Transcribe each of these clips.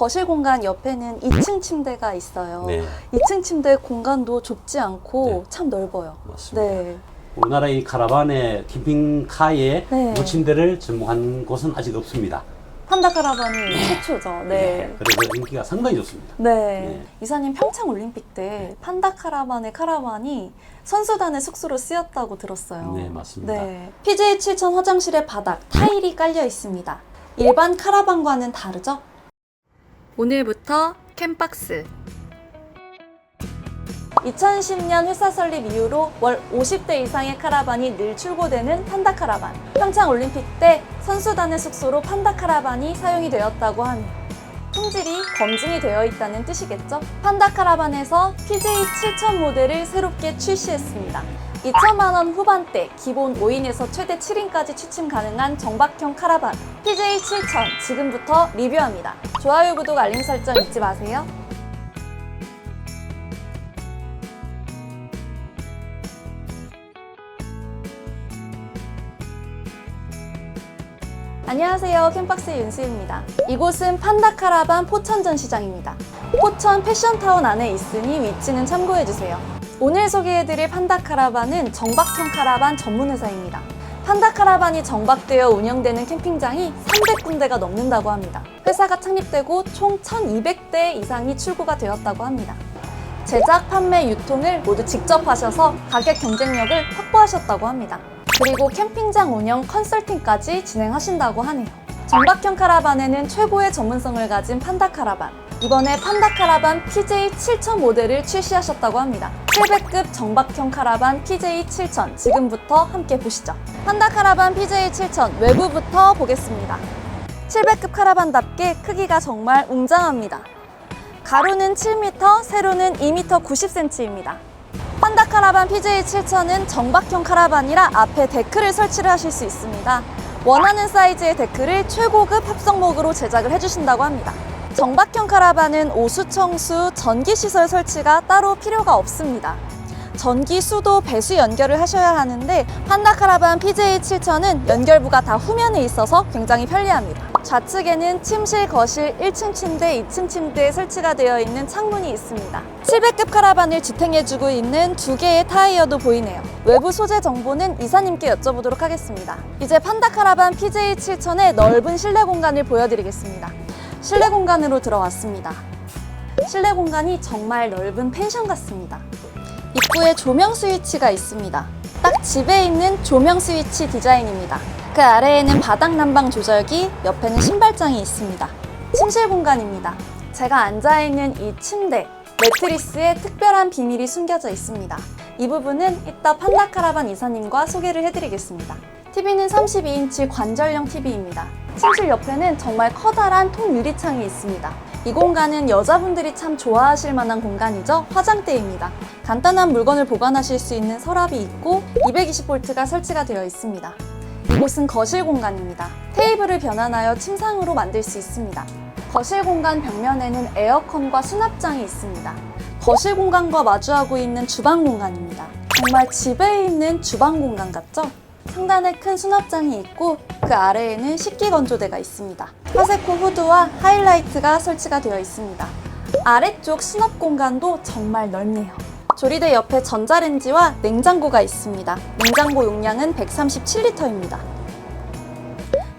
거실 공간 옆에는 2층 침대가 있어요. 네. 2층 침대 공간도 좁지 않고 네. 참 넓어요. 맞습니다. 네. 우리나라 이 카라반의 캠핑카에 네. 무침대를 전무한 곳은 아직 없습니다. 판다 카라반이 최초죠. 네. 그래서 인기가 상당히 좋습니다. 네. 네. 이사님 평창 올림픽 때 판다 카라반의 카라반이 선수단의 숙소로 쓰였다고 들었어요. 네, 맞습니다. 네. PJ 7000 화장실의 바닥 타일이 깔려 있습니다. 일반 카라반과는 다르죠? 오늘부터 캠박스 2010년 회사 설립 이후로 월 50대 이상의 카라반이 늘 출고되는 판다 카라반. 평창 올림픽 때 선수단의 숙소로 판다 카라반이 사용이 되었다고 하니 품질이 검증이 되어 있다는 뜻이겠죠? 판다 카라반에서 PJ 7000 모델을 새롭게 출시했습니다. 2천만 원 후반대 기본 5인에서 최대 7인까지 취침 가능한 정박형 카라반 PJ 7000 지금부터 리뷰합니다. 좋아요, 구독, 알림 설정 잊지 마세요. 안녕하세요. 캠박스의 윤수입니다. 이곳은 판다 카라반 포천 전시장입니다. 포천 패션타운 안에 있으니 위치는 참고해주세요. 오늘 소개해드릴 판다 카라반은 정박형 카라반 전문 회사입니다. 판다 카라반이 정박되어 운영되는 캠핑장이 300군데가 넘는다고 합니다. 회사가 창립되고 총 1,200대 이상이 출고가 되었다고 합니다. 제작, 판매, 유통을 모두 직접 하셔서 가격 경쟁력을 확보하셨다고 합니다. 그리고 캠핑장 운영 컨설팅까지 진행하신다고 하네요. 정박형 카라반에는 최고의 전문성을 가진 판다 카라반. 이번에 판다 카라반 PJ 7000 모델을 출시하셨다고 합니다. 700급 정박형 카라반 PJ 7000 지금부터 함께 보시죠. 판다 카라반 PJ 7000 외부부터 보겠습니다. 700급 카라반답게 크기가 정말 웅장합니다. 가로는 7m, 세로는 2m 90cm입니다. 판다 카라반 PJ 7000은 정박형 카라반이라 앞에 데크를 설치를 하실 수 있습니다. 원하는 사이즈의 데크를 최고급 합성목으로 제작을 해주신다고 합니다. 정박형 카라반은 오수 청수, 전기 시설 설치가 따로 필요가 없습니다. 전기 수도 배수 연결을 하셔야 하는데 판다 카라반 PJ 7000은 연결부가 다 후면에 있어서 굉장히 편리합니다. 좌측에는 침실, 거실, 1층 침대, 2층 침대에 설치가 되어 있는 창문이 있습니다. 700급 카라반을 지탱해주고 있는 두 개의 타이어도 보이네요. 외부 소재 정보는 이사님께 여쭤보도록 하겠습니다. 이제 판다 카라반 PJ 7000의 넓은 실내 공간을 보여드리겠습니다. 실내 공간으로 들어왔습니다. 실내 공간이 정말 넓은 펜션 같습니다. 입구에 조명 스위치가 있습니다. 딱 집에 있는 조명 스위치 디자인입니다. 그 아래에는 바닥 난방 조절기, 옆에는 신발장이 있습니다. 침실 공간입니다. 제가 앉아있는 이 침대, 매트리스에 특별한 비밀이 숨겨져 있습니다. 이 부분은 이따 판다 카라반 이사님과 소개를 해드리겠습니다. TV는 32인치 관절형 TV입니다. 침실 옆에는 정말 커다란 통 유리창이 있습니다. 이 공간은 여자분들이 참 좋아하실 만한 공간이죠. 화장대입니다. 간단한 물건을 보관하실 수 있는 서랍이 있고 220V가 설치가 되어 있습니다. 이곳은 거실 공간입니다. 테이블을 변환하여 침상으로 만들 수 있습니다. 거실 공간 벽면에는 에어컨과 수납장이 있습니다. 거실 공간과 마주하고 있는 주방 공간입니다. 정말 집에 있는 주방 공간 같죠? 상단에 큰 수납장이 있고 그 아래에는 식기 건조대가 있습니다. 화세코 후드와 하이라이트가 설치가 되어 있습니다. 아래쪽 수납 공간도 정말 넓네요. 조리대 옆에 전자레인지와 냉장고가 있습니다. 냉장고 용량은 137리터입니다.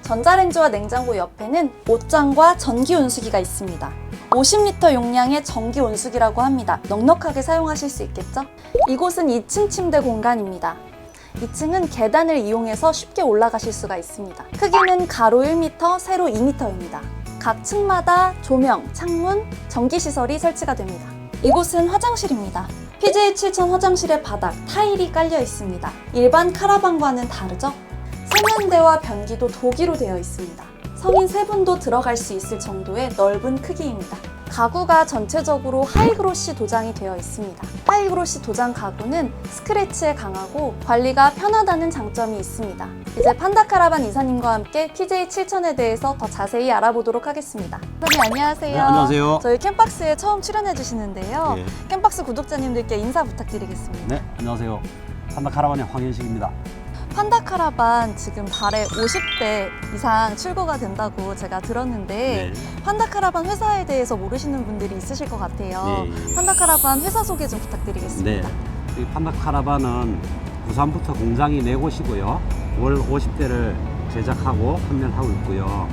전자레인지와 냉장고 옆에는 옷장과 전기 온수기가 있습니다. 50리터 용량의 전기 온수기라고 합니다. 넉넉하게 사용하실 수 있겠죠? 이곳은 2층 침대 공간입니다. 2층은 계단을 이용해서 쉽게 올라가실 수가 있습니다. 크기는 가로 1m, 세로 2m입니다. 각 층마다 조명, 창문, 전기시설이 설치가 됩니다. 이곳은 화장실입니다. PJ 7000 화장실의 바닥 타일이 깔려 있습니다. 일반 카라반과는 다르죠? 세면대와 변기도 도기로 되어 있습니다. 성인 세 분도 들어갈 수 있을 정도의 넓은 크기입니다. 가구가 전체적으로 하이그로시 도장이 되어 있습니다. 하이그로시 도장 가구는 스크래치에 강하고 관리가 편하다는 장점이 있습니다. 이제 판다 카라반 이사님과 함께 PJ 7000에 대해서 더 자세히 알아보도록 하겠습니다. 선생님 안녕하세요. 네, 안녕하세요. 저희 캠박스에 처음 출연해 주시는데요. 예. 캠박스 구독자님들께 인사 부탁드리겠습니다. 네, 안녕하세요. 판다 카라반의 황현식입니다. 판다 카라반 지금 달에 50대 이상 출고가 된다고 제가 들었는데 네. 판다 카라반 회사에 대해서 모르시는 분들이 있으실 것 같아요. 네. 판다 카라반 회사 소개 좀 부탁드리겠습니다. 네. 이 판다 카라반은 부산부터 공장이 네 곳이고요. 월 50대를 제작하고 판매를 하고 있고요.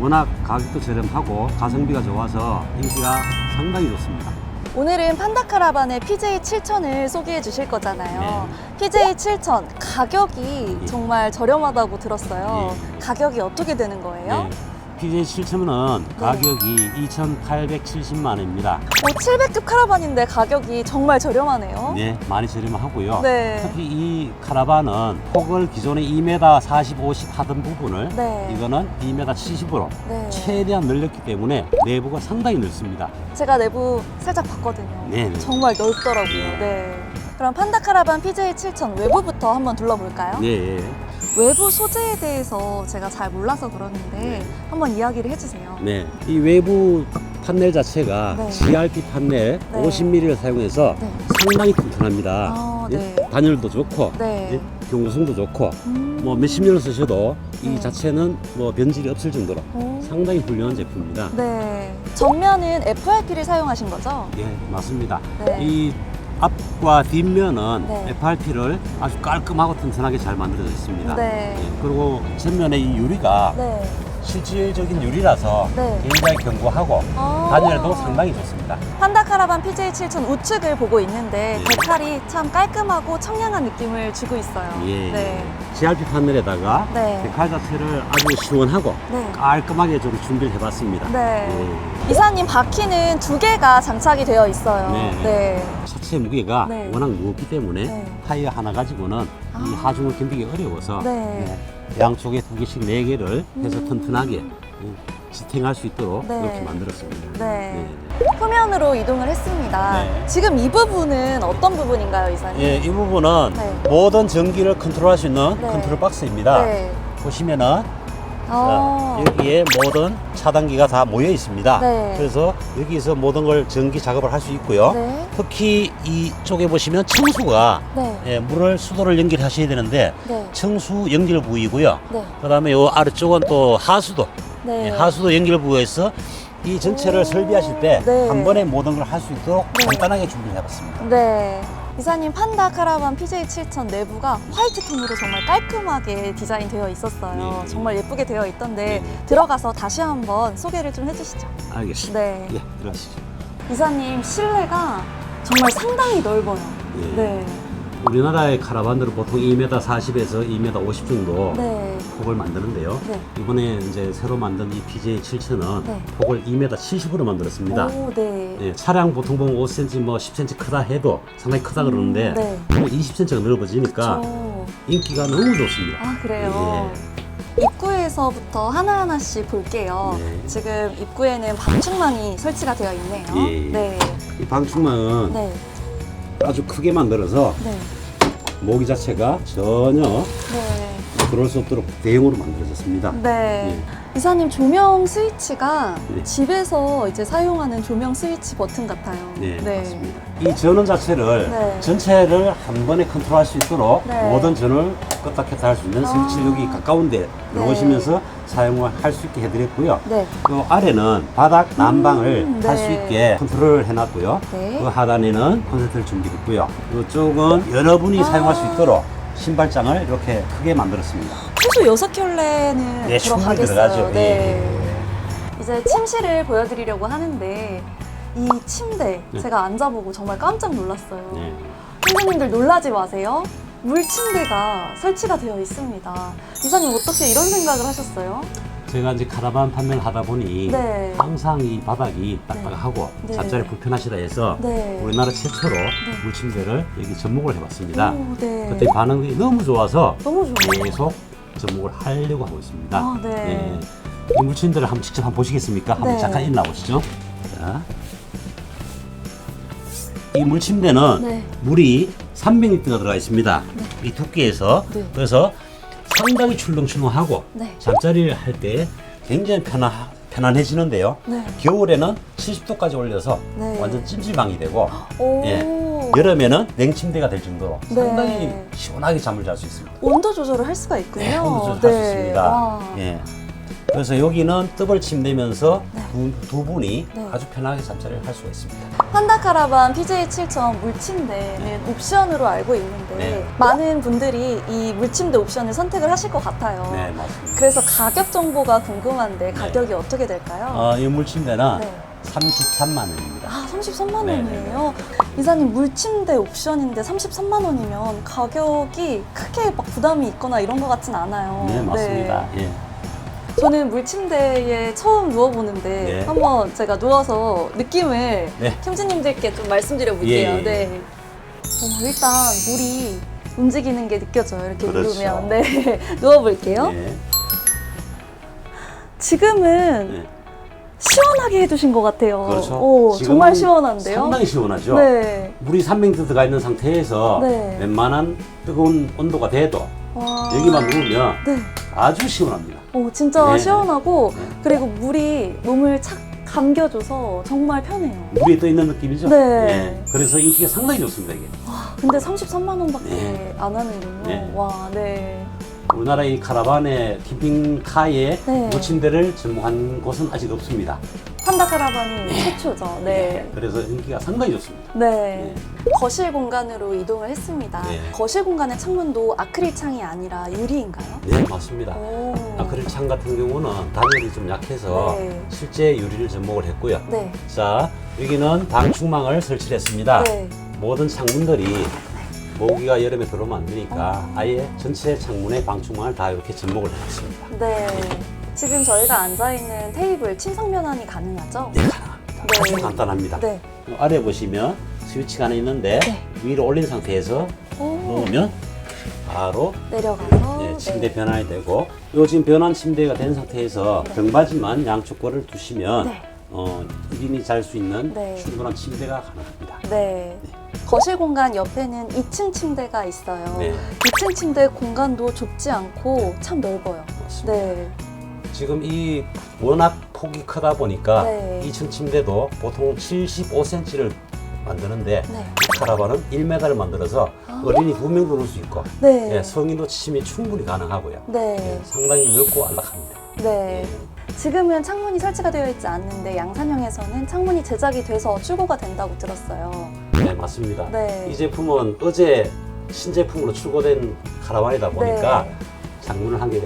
워낙 가격도 저렴하고 가성비가 좋아서 인기가 상당히 좋습니다. 오늘은 판다카라반의 PJ7000을 소개해 주실 거잖아요. 네. PJ7000 가격이 예. 정말 저렴하다고 들었어요. 예. 가격이 어떻게 되는 거예요? 예. PJ7000은 가격이 2,870만원입니다. 오, 700급 카라반인데 가격이 정말 저렴하네요. 네, 많이 저렴하고요. 네. 특히 이 카라반은 폭을 기존에 2m 40, 50 하던 부분을 네. 이거는 2m 70으로 네. 최대한 늘렸기 때문에 내부가 상당히 넓습니다. 제가 내부 살짝 봤거든요. 네, 네. 정말 넓더라고요. 네. 네. 그럼 판다 카라반 PJ7000 외부부터 한번 둘러볼까요? 네. 예. 외부 소재에 대해서 제가 잘 몰라서 그러는데 네. 한번 이야기를 해주세요. 네. 이 외부 판넬 자체가 네. GRP 판넬 네. 50mm를 사용해서 네. 상당히 튼튼합니다. 아, 예? 네. 단열도 좋고 네. 예? 경고성도 좋고 음. 뭐 몇십 년을 쓰셔도 네. 이 자체는 뭐 변질이 없을 정도로 오. 상당히 훌륭한 제품입니다. 네. 전면은 FRP를 사용하신 거죠? 예, 맞습니다. 네. 이 앞과 뒷면은 네. FRP를 아주 깔끔하고 튼튼하게 잘 만들어져 있습니다. 네. 예, 그리고 전면에 이 유리가 네. 실질적인 유리라서 네. 굉장히 견고하고 아. 단열도 상당히 좋습니다. 판다 카라반 PJ 7000 우측을 보고 있는데 네. 데칼이 참 깔끔하고 청량한 느낌을 주고 있어요. 예. 네. GRP 판넬에다가 네. 데칼 자체를 아주 시원하고 네. 깔끔하게 좀 준비를 해봤습니다. 네. 예. 이사님 바퀴는 두 개가 장착이 되어 있어요. 네. 네. 차체 무게가 네. 워낙 무겁기 때문에 네. 타이어 하나 가지고는 이 아. 하중을 견디기 어려워서 네. 네, 양쪽에 두 개씩 네 개를 해서 음. 튼튼하게 예, 지탱할 수 있도록 네. 이렇게 만들었습니다. 네. 후면으로 이동을 했습니다. 네. 지금 이 부분은 어떤 부분인가요, 이사님? 예, 이 부분은 네. 모든 전기를 컨트롤할 수 있는 네. 컨트롤 박스입니다. 네. 보시면은 어. 자, 여기에 모든 차단기가 다 모여 있습니다. 네. 그래서 여기서 모든 걸 전기 작업을 할 수 있고요. 네. 특히 이쪽에 보시면 청수가 네. 예, 물을 수도를 연결하셔야 되는데 네. 청수 연결 부위고요. 네. 그다음에 요 아래쪽은 또 하수도 네. 예, 하수도 연결 부위에서 이 전체를 오. 설비하실 때한 네. 번에 모든 걸 할 수 있도록 네. 간단하게 준비를 해봤습니다. 네. 이사님 판다 카라반 PJ 7000 내부가 화이트 톤으로 정말 깔끔하게 디자인되어 있었어요. 네. 정말 예쁘게 되어 있던데 네. 들어가서 다시 한번 소개를 좀 해주시죠. 알겠습니다. 네. 예, 들어가시죠. 이사님 실내가 정말 상당히 넓어요. 예. 네. 우리나라의 카라반들은 보통 2m 40에서 2m 50 정도 네. 폭을 만드는데요. 네. 이번에 이제 새로 만든 이 PJ 7000은 네. 폭을 2m 70으로 만들었습니다. 오, 네. 예, 차량 보통 보면 5cm, 뭐 10cm 크다 해도 상당히 크다 그러는데 네. 뭐 20cm가 넓어지니까 저... 인기가 너무 좋습니다. 아, 그래요. 입구에서부터 하나하나씩 볼게요. 네. 지금 입구에는 방충망이 설치가 되어 있네요. 예. 네. 이 방충망은 네. 아주 크게 만들어서 네. 모기 자체가 전혀 네. 들어올 수 없도록 대형으로 만들어졌습니다. 네. 이사님 조명 스위치가 네. 집에서 이제 사용하는 조명 스위치 버튼 같아요. 네, 맞습니다. 이 전원 자체를 네. 전체를 한 번에 컨트롤할 수 있도록 네. 모든 전원을 껐다 켰다 할 수 있는 아. 스위치를 여기 가까운데 넣으시면서 사용을 할수 있게 해드렸고요. 네. 그 아래는 바닥 난방을 음, 할수 네. 있게 컨트롤을 해놨고요. 네. 그 하단에는 콘센트를 준비했고요. 이쪽은 여러분이 아. 사용할 수 있도록 신발장을 이렇게 크게 만들었습니다. 최소 여섯 켤레는 네, 충분히 들어가겠어요. 들어가죠. 네. 이제 침실을 보여드리려고 하는데 이 침대 네. 제가 앉아보고 정말 깜짝 놀랐어요. 네. 선생님들 놀라지 마세요. 물침대가 설치가 되어 있습니다. 이사님 어떻게 이런 생각을 하셨어요? 제가 이제 카라반 판매를 하다 보니 네. 항상 이 바닥이 딱딱하고 네. 잠자리 불편하시다 해서 네. 우리나라 최초로 물침대를 여기 접목을 해봤습니다. 오, 네. 그때 반응이 너무 좋아서 너무 좋아요. 계속 접목을 하려고 하고 있습니다. 아, 네. 이 물침대를 한번 직접 한번 보시겠습니까? 한번 네. 잠깐. 자. 이 물침대는 네. 물이 300리터가 들어가 있습니다. 이 두께에서 네. 그래서 상당히 출렁출렁하고 네. 잠자리를 할 때 굉장히 편안, 편안해지는데요. 네. 겨울에는 70도까지 올려서 네. 완전 찜질방이 되고 오. 예. 여름에는 냉침대가 될 정도로 네. 상당히 시원하게 잠을 잘 수 있습니다. 온도 조절을 할 수가 있군요. 네, 온도 조절할 수 있습니다. 와. 예. 그래서 여기는 더블 침대면서 네. 두, 두 분이 네. 아주 편하게 잠자리를 할 수가 있습니다. 판다 카라반 PJ 7천 물침대는 옵션으로 알고 있는데 네. 많은 분들이 이 물침대 옵션을 선택을 하실 것 같아요. 네, 맞습니다. 그래서 가격 정보가 궁금한데 가격이 어떻게 될까요? 어, 이 물침대는 네. 33만 원입니다. 아, 33만 네, 원이에요. 이사님 물침대 옵션인데 33만 원이면 가격이 크게 막 부담이 있거나 이런 것 같진 않아요. 네, 맞습니다. 예. 저는 물침대에 처음 누워보는데 네. 한번 제가 누워서 느낌을 네. 캠즈님들께 좀 말씀드려볼게요. 예, 예. 네. 어, 일단 물이 움직이는 게 느껴져요. 이렇게 그렇죠. 누우면. 네. 누워볼게요. 예. 지금은 네. 시원하게 해주신 것 같아요. 그렇죠. 오, 정말 시원한데요? 상당히 시원하죠. 네. 물이 300 들어가 있는 상태에서 네. 웬만한 뜨거운 온도가 돼도 와. 여기만 누우면 네. 아주 시원합니다. 오, 진짜 네. 시원하고 네. 그리고 물이 몸을 착 감겨줘서 정말 편해요. 물에 떠 있는 느낌이죠. 네. 예. 그래서 인기가 상당히 좋습니다 이게. 와, 근데 33만 원밖에 네. 안 하는군요. 네. 와, 네. 우리나라 이 카라반의 캠핑카에 네. 무침대를 전무한 곳은 아직 없습니다. 판다 카라반이 최초죠. 네. 그래서 인기가 상당히 좋습니다. 네. 거실 공간으로 이동을 했습니다. 네. 거실 공간의 창문도 아크릴 창이 아니라 유리인가요? 네, 맞습니다. 오. 아크릴 창 같은 경우는 단열이 좀 약해서 네. 실제 유리를 접목을 했고요. 네. 자, 여기는 방충망을 설치를 했습니다. 네. 모든 창문들이 모기가 여름에 들어오면 안 되니까 어. 아예 전체 창문에 방충망을 다 이렇게 접목을 해놨습니다. 네. 지금 저희가 앉아있는 테이블 침상 면환이 가능하죠? 네, 가능합니다. 네. 아주 간단합니다. 네. 아래 보시면 스위치가 하나 있는데 네. 위로 올린 상태에서 오. 놓으면 바로 내려가서. 네, 침대 네. 변환이 되고 요 지금 변환 침대가 된 상태에서 네. 등받이만 양쪽 거를 두시면 네. 어, 1인이 잘 수 있는 네. 충분한 침대가 가능합니다. 네. 거실 공간 옆에는 2층 침대가 있어요. 네. 2층 침대 공간도 좁지 않고 참 넓어요. 맞습니다. 네. 지금 이 워낙 폭이 크다 보니까 네. 2층 침대도 보통 75cm를 만드는데 네. 이 카라반은 1m를 만들어서 아. 어린이 두 명도 넣을 수 있고 네. 예, 성인도 치심이 충분히 가능하고요. 네. 예, 상당히 넓고 안락합니다. 네. 예. 지금은 창문이 설치가 되어 있지 않는데 양산형에서는 창문이 제작이 돼서 출고가 된다고 들었어요. 네, 맞습니다. 네. 이 제품은 어제 신제품으로 출고된 카라반이다 보니까 네. 장문을 한개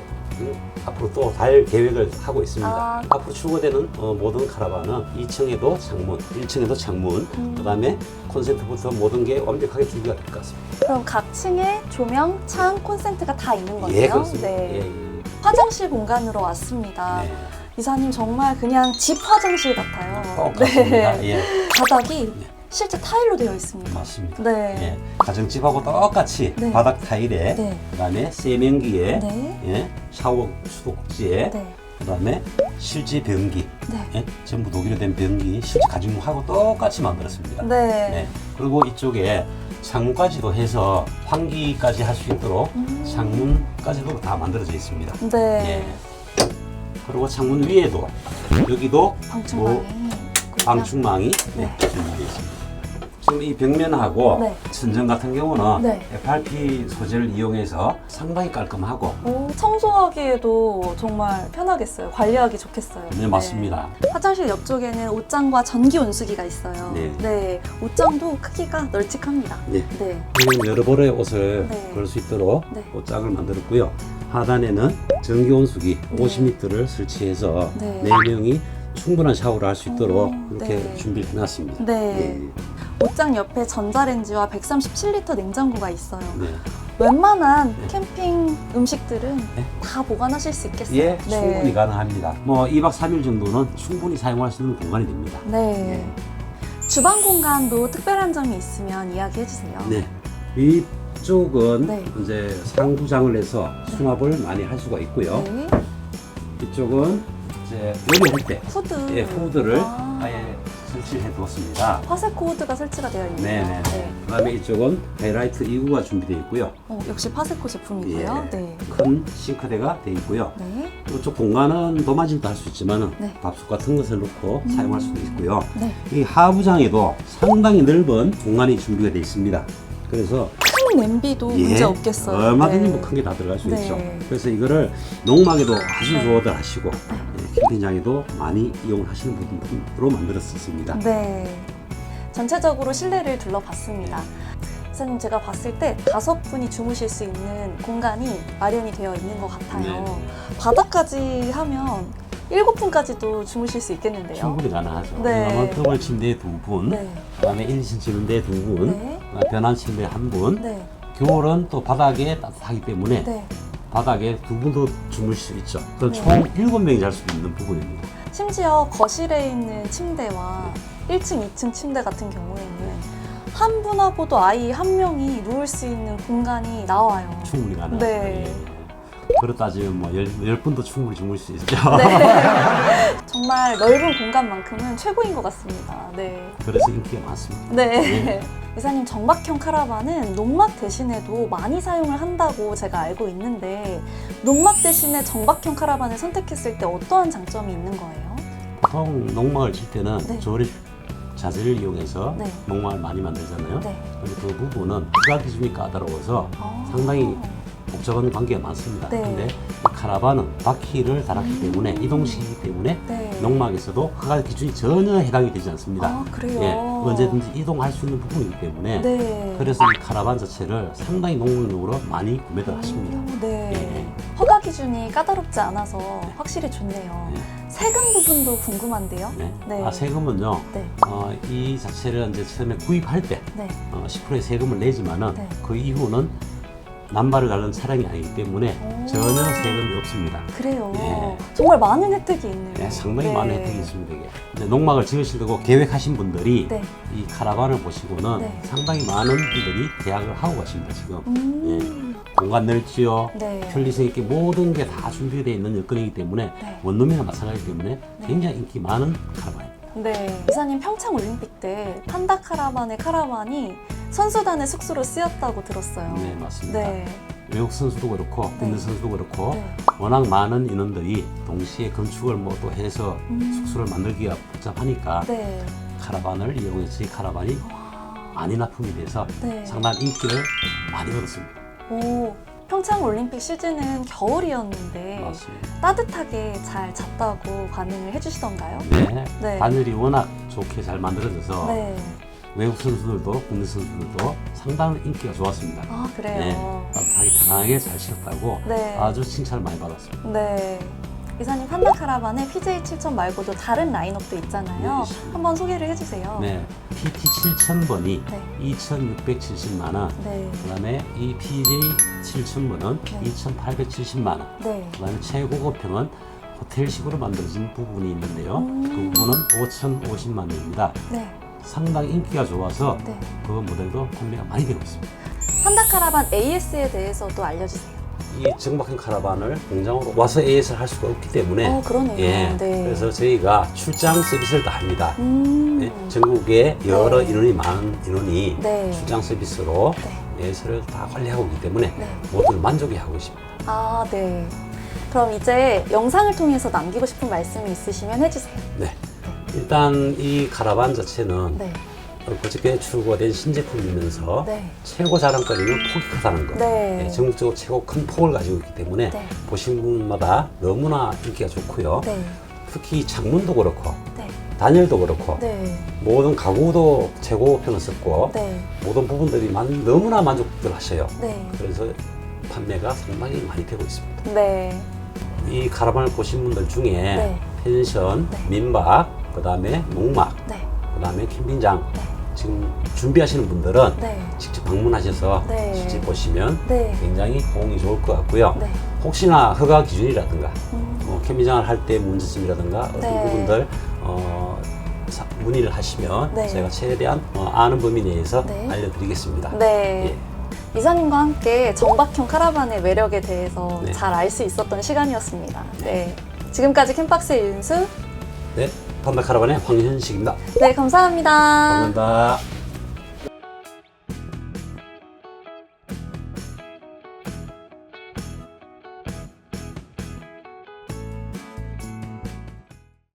앞으로 또 달 계획을 하고 있습니다. 아. 앞으로 출고되는 어, 모든 카라반은 2층에도 창문, 1층에도 창문, 음. 그다음에 콘센트부터 모든 게 완벽하게 준비가 될 것 같습니다. 그럼 각 층에 조명, 창, 콘센트가 다 있는 거네요. 예, 그렇습니다. 네. 예, 예. 화장실 공간으로 왔습니다. 네. 이사님 정말 그냥 집 화장실 같아요. 똑같습니다. 네. 예, 바닥이 네. 실제 타일로 되어 있습니다. 맞습니다. 네. 예, 가정집하고 똑같이 네. 바닥 타일에 네. 그다음에 세면기에 네. 예, 샤워 수도꼭지에 네. 그다음에 실제 변기 네. 예, 전부 독일로 된 변기 실제 가정하고 똑같이 만들었습니다. 네. 네. 그리고 이쪽에 창문까지도 해서 환기까지 할 수 있도록 음. 창문까지도 다 만들어져 있습니다. 네. 예. 그리고 창문 위에도 여기도 방충망이. 뭐. 방충망이 네. 네, 준비되어 있습니다. 지금 이 벽면하고 네. 천정 같은 경우는 네. FRP 소재를 이용해서 상당히 깔끔하고 오, 청소하기에도 정말 편하겠어요. 관리하기 좋겠어요. 네, 맞습니다. 화장실 옆쪽에는 옷장과 전기 온수기가 있어요. 네. 옷장도 크기가 널찍합니다. 네. 네. 여러 벌의 옷을 네. 걸 수 있도록 네. 옷장을 만들었고요. 하단에는 전기 온수기 50m를 설치해서 네. 네 명이 충분한 샤워를 할 수 있도록 오, 이렇게 네. 준비를 해놨습니다. 네. 옷장 옆에 전자레인지와 137리터 냉장고가 있어요. 네. 웬만한 네. 캠핑 음식들은 네. 다 보관하실 수 있겠어요. 예, 네. 충분히 가능합니다. 뭐 2박 3일 정도는 충분히 사용할 수 있는 공간이 됩니다. 네. 주방 공간도 특별한 점이 있으면 이야기해 주세요. 네. 위쪽은 네. 이제 상부장을 해서 수납을 많이 할 수가 있고요. 네. 이쪽은 이제 요리할 때 후드. 예, 후드를 아. 아. 예 설치해 두었습니다. 화색 코드가 설치가 되어 있네요. 네네. 네. 그다음에 이쪽은 하이라이트 2구가 준비되어 있고요. 어, 역시 파세코 제품이고요. 예. 네. 큰 싱크대가 되어 있고요. 네. 이쪽 공간은 도마질도 할 수 있지만 네. 밥솥 같은 것을 놓고 사용할 수도 있고요. 네. 이 하부장에도 상당히 넓은 공간이 준비가 되어 있습니다. 그래서 큰 냄비도 문제 없겠어요. 얼마든지 네. 뭐큰 게 다 들어갈 수 네. 있죠. 그래서 이거를 농막에도 아주 네. 좋아들 하시고 예, 캠핑장에도 많이 이용하시는 부분으로 만들었었습니다. 네. 전체적으로 실내를 둘러봤습니다. 기사님 제가 봤을 때 다섯 분이 주무실 수 있는 공간이 마련이 되어 있는 것 같아요. 네. 바닥까지 하면 일곱 분까지도 주무실 수 있겠는데요. 충분히 가능하죠. 네. 더블 침대에 두 분, 네. 그다음에 1인 침대에 두 분, 네. 그다음에 변환 침대에 한 분. 네. 겨울은 또 바닥에 따뜻하기 때문에 네. 바닥에 두 분도 주무실 수 있죠. 그럼 네. 총 일곱 명이 잘 수 있는 부분입니다. 심지어 거실에 있는 침대와 1층, 2층 침대 같은 경우에는 한 분하고도 아이 한 명이 누울 수 있는 공간이 나와요. 충분히 가능합니다. 네. 예. 그렇 따지면 뭐 열, 열 분도 충분히 주무실 수 있죠. 네. 정말 넓은 공간만큼은 최고인 것 같습니다. 네. 그래서 인기가 많습니다. 네. 네. 이사님 정박형 카라반은 농막 대신에도 많이 사용을 한다고 제가 알고 있는데 농막 대신에 정박형 카라반을 선택했을 때 어떠한 장점이 있는 거예요? 보통 농막을 칠 때는 네. 조립 자재를 이용해서 네. 농막을 많이 만들잖아요. 네. 근데 그 부분은 부가 기준이 까다로워서 아. 상당히 복잡한 관계가 많습니다. 네. 근데 이 카라반은 바퀴를 달았기 때문에 이동식이기 때문에 네. 농막에서도 허가 기준이 전혀 해당이 되지 않습니다. 아, 그래요? 예, 언제든지 이동할 수 있는 부분이기 때문에 네. 그래서 이 카라반 자체를 상당히 농용으로 많이 구매를 하십니다. 오, 네. 예. 허가 기준이 까다롭지 않아서 확실히 좋네요. 네. 세금 부분도 궁금한데요. 네. 네. 아, 세금은요. 네. 어, 이 자체를 이제 처음에 구입할 때 네. 어, 10%의 세금을 내지만은 네. 그 이후는 남발을 가는 차량이 아니기 때문에 오. 전혀 세금이 없습니다. 그래요. 예. 정말 많은 혜택이 있네요. 네, 상당히 네. 많은 혜택이 있습니다. 이게. 이제 농막을 지으시려고 계획하신 분들이 네. 이 카라반을 보시고는 네. 상당히 많은 분들이 계약을 하고 가십니다. 지금 음. 공간 넓지요. 네. 편리성 있게 모든 게 다 준비되어 있는 여건이기 때문에 네. 원룸이나 마찬가지 때문에 굉장히 인기 많은 카라반입니다. 네. 이사님 평창 올림픽 때 판다 카라반의 카라반이 선수단의 숙소로 쓰였다고 들었어요. 네, 맞습니다. 네. 외국 선수도 그렇고 국내 네. 선수도 그렇고 네. 워낙 많은 인원들이 동시에 건축을 뭐 또 해서 음. 숙소를 만들기가 복잡하니까 네. 카라반을 이용해서 이 카라반이 많이 납품이 돼서 네. 상당한 인기를 많이 얻었습니다. 오. 평창 올림픽 시즌은 겨울이었는데 맞습니다. 따뜻하게 잘 잤다고 반응을 해주시던가요? 네. 네. 바늘이 워낙 좋게 잘 만들어져서 네. 외국 선수들도 국내 선수들도 상당한 인기가 좋았습니다. 아 네. 그래요. 따뜻하게 편하게 잘 쉬었다고 네. 아주 칭찬을 많이 받았습니다. 네. 이사님 판다 카라반에 PJ 7000 말고도 다른 라인업도 있잖아요. 네. 한번 소개를 해주세요. 네. PT 7000번이 네. 2,670만 원, 네. 그다음에 이 PJ 7000번은 네. 2,870만 원, 네. 그다음에 최고급형은 호텔식으로 만들어진 부분이 있는데요. 음. 그 부분은 5,050만 원입니다. 네. 상당히 인기가 좋아서 네. 그 모델도 판매가 많이 되고 있습니다. 판다 카라반 AS에 대해서도 알려주세요. 이 정박형 카라반을 공장으로 와서 AS를 할 수가 없기 때문에 어 그러네요. 예, 네. 그래서 저희가 출장 서비스를 다 합니다. 음. 네, 전국에 여러 네. 인원이 많은 인원이 네. 출장 서비스로 네. AS를 다 관리하고 있기 때문에 네. 모두 만족해 하고 있습니다. 아 네. 그럼 이제 영상을 통해서 남기고 싶은 말씀이 있으시면 해주세요. 네. 일단 이 카라반 자체는 네. 그저께 출고가 된 신제품이면서 네. 최고 자랑거리는 폭이 크다는 거. 네. 예, 전국적으로 최고 큰 폭을 가지고 있기 때문에 네. 보신 분마다 너무나 인기가 좋고요. 네. 특히 창문도 그렇고 네. 단열도 그렇고 네. 모든 가구도 최고 평을 썼고 네. 모든 부분들이 만- 너무나 만족들 하셔요. 네. 그래서 판매가 상당히 많이 되고 있습니다. 네. 이 카라반을 보신 분들 중에 네. 펜션, 네. 민박, 그 다음에 농막, 네. 그 다음에 캠핑장 네. 지금 준비하시는 분들은 네. 직접 방문하셔서 네. 실제 보시면 네. 굉장히 호응이 좋을 것 같고요. 네. 혹시나 허가 기준이라든가 음. 어, 캠핑장을 할 때 문제점이라든가 어떤 네. 부분들 어, 사- 문의를 하시면 네. 제가 최대한 어, 아는 범위 내에서 네. 알려드리겠습니다. 네. 이사님과 함께 정박형 카라반의 매력에 대해서 네. 잘 알 수 있었던 시간이었습니다. 네. 지금까지 캠박스의 윤수, 네, 판다 카라반의 황현식입니다. 네, 감사합니다. 감사합니다.